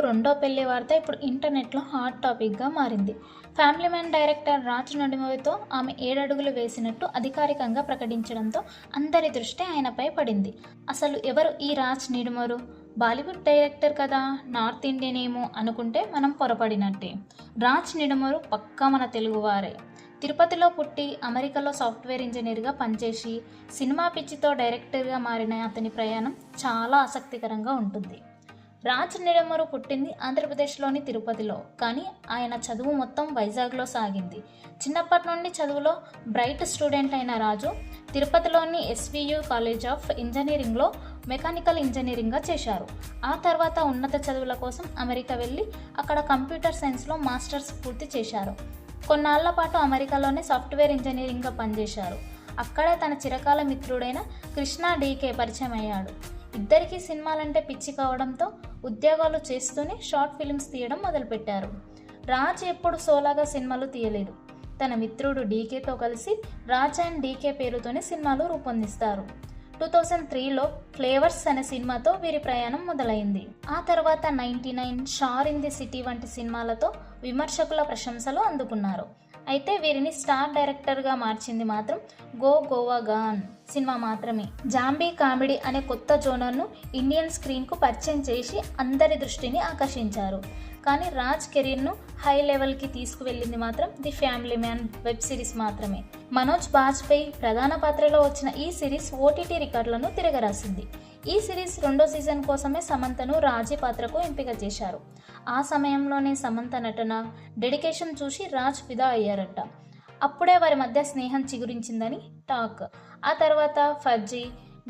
రెండో పెళ్ళి వార్త ఇప్పుడు ఇంటర్నెట్లో హాట్ టాపిక్గా మారింది. ఫ్యామిలీ మ్యాన్ డైరెక్టర్ రాజ్ నడిమవితో ఆమె ఏడడుగులు వేసినట్టు అధికారికంగా ప్రకటించడంతో అందరి దృష్టి ఆయనపై పడింది. అసలు ఎవరు ఈ రాజ్ నిడుమరు? బాలీవుడ్ డైరెక్టర్ కదా నార్త్ ఇండియన్ ఏమో అనుకుంటే మనం పొరపడినట్టే. రాజ్ నిడుమరు పక్కా మన తెలుగువారే. తిరుపతిలో పుట్టి అమెరికాలో సాఫ్ట్వేర్ ఇంజనీర్గా పనిచేసి సినిమా పిచ్చితో డైరెక్టర్గా మారిన అతని ప్రయాణం చాలా ఆసక్తికరంగా ఉంటుంది. రాజ్ నిడమరు పుట్టింది ఆంధ్రప్రదేశ్లోని తిరుపతిలో. కానీ ఆయన చదువు మొత్తం వైజాగ్లో సాగింది. చిన్నప్పటి నుండి చదువులో బ్రైట్ స్టూడెంట్ అయిన రాజు తిరుపతిలోని ఎస్వియు కాలేజ్ ఆఫ్ ఇంజనీరింగ్లో మెకానికల్ ఇంజనీరింగ్గా చేశారు. ఆ తర్వాత ఉన్నత చదువుల కోసం అమెరికా వెళ్ళి అక్కడ కంప్యూటర్ సైన్స్లో మాస్టర్స్ పూర్తి చేశారు. కొన్నాళ్ళ పాటు అమెరికాలోనే సాఫ్ట్వేర్ ఇంజనీరింగ్గా పనిచేశారు. అక్కడే తన చిరకాల మిత్రుడైన కృష్ణ డీకే పరిచయం అయ్యాడు ఇద్దరికీ సినిమాలంటే పిచ్చి కావడంతో ఉద్యోగాలు చేస్తూనే షార్ట్ ఫిల్మ్స్ తీయడం మొదలుపెట్టారు. రాజ్ ఎప్పుడు సోలాగా సినిమాలు తీయలేదు. తన మిత్రుడు డీకేతో కలిసి రాజ్ అండ్ డీకే పేరుతోనే సినిమాలు రూపొందిస్తారు. టూ థౌజండ్ త్రీలో ఫ్లేవర్స్ అనే సినిమాతో వీరి ప్రయాణం మొదలైంది. ఆ తర్వాత ninety nine Shor in the city వంటి సినిమాలతో విమర్శకుల ప్రశంసలు అందుకున్నారు. అయితే వీరిని స్టార్ డైరెక్టర్గా మార్చింది మాత్రం గో గోవా గాన్ సినిమా మాత్రమే. జాంబీ కామెడీ అనే కొత్త జోనర్ను ఇండియన్ స్క్రీన్కు పరిచయం చేసి అందరి దృష్టిని ఆకర్షించారు. కానీ రాజ్ కెరీర్ను హై లెవెల్కి తీసుకువెళ్ళింది మాత్రం the family man web series మాత్రమే. మనోజ్ బాజ్పేయి ప్రధాన పాత్రలో వచ్చిన ఈ సిరీస్ ఓటీటీ రికార్డులను తిరగరాసింది. ఈ సిరీస్ రెండో సీజన్ కోసమే సమంతను రాజీ పాత్రకు ఎంపిక చేశారు. ఆ సమయంలోనే సమంత నటన డెడికేషన్ చూసి రాజ్ ఫిదా అయ్యారట. అప్పుడే వారి మధ్య స్నేహం చిగురించిందని టాక్. ఆ తర్వాత ఫర్జీ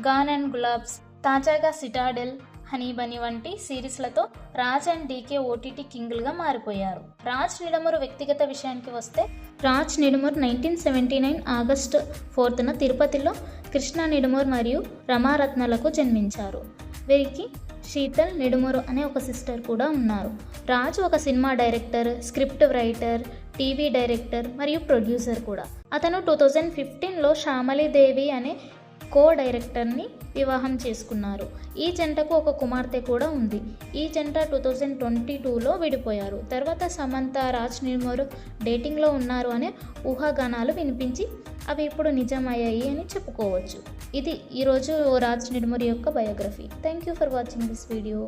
గాన్ అండ్ గులాబ్స్ తాజాగా సిటాడెల్ హనీ బనీ వంటి సిరీస్లతో రాజ్ అండ్ డీకే ఓటీటీ కింగులుగా మారిపోయారు. రాజ్ నిడమరు వ్యక్తిగత విషయానికి వస్తే Raj Nidimoru nineteen seventy nine August ఫోర్త్న తిరుపతిలో కృష్ణ నిడుమూర్ మరియు రమారత్నలకు జన్మించారు. వీరికి శీతల్ నిడుమూరు అనే ఒక సిస్టర్ కూడా ఉన్నారు. రాజు ఒక cinema director script writer TV director మరియు ప్రొడ్యూసర్ కూడా. అతను టూ థౌజండ్ ఫిఫ్టీన్లో శ్యామలీదేవి అనే కో డైరెక్టర్ని వివాహం చేసుకున్నారు. ఈ జంటకు ఒక కుమార్తె కూడా ఉంది. ఈ జంట టూ థౌజండ్ ట్వంటీ టూలో విడిపోయారు. తర్వాత సమంత రాజ్ నిర్మోరు డేటింగ్లో ఉన్నారు అనే ఊహాగానాలు వినిపించి అవి ఇప్పుడు నిజమయ్యాయి అని చెప్పుకోవచ్చు. ఇది ఈరోజు రాజ్ నిర్మూరి యొక్క biography. Thank you for watching this video.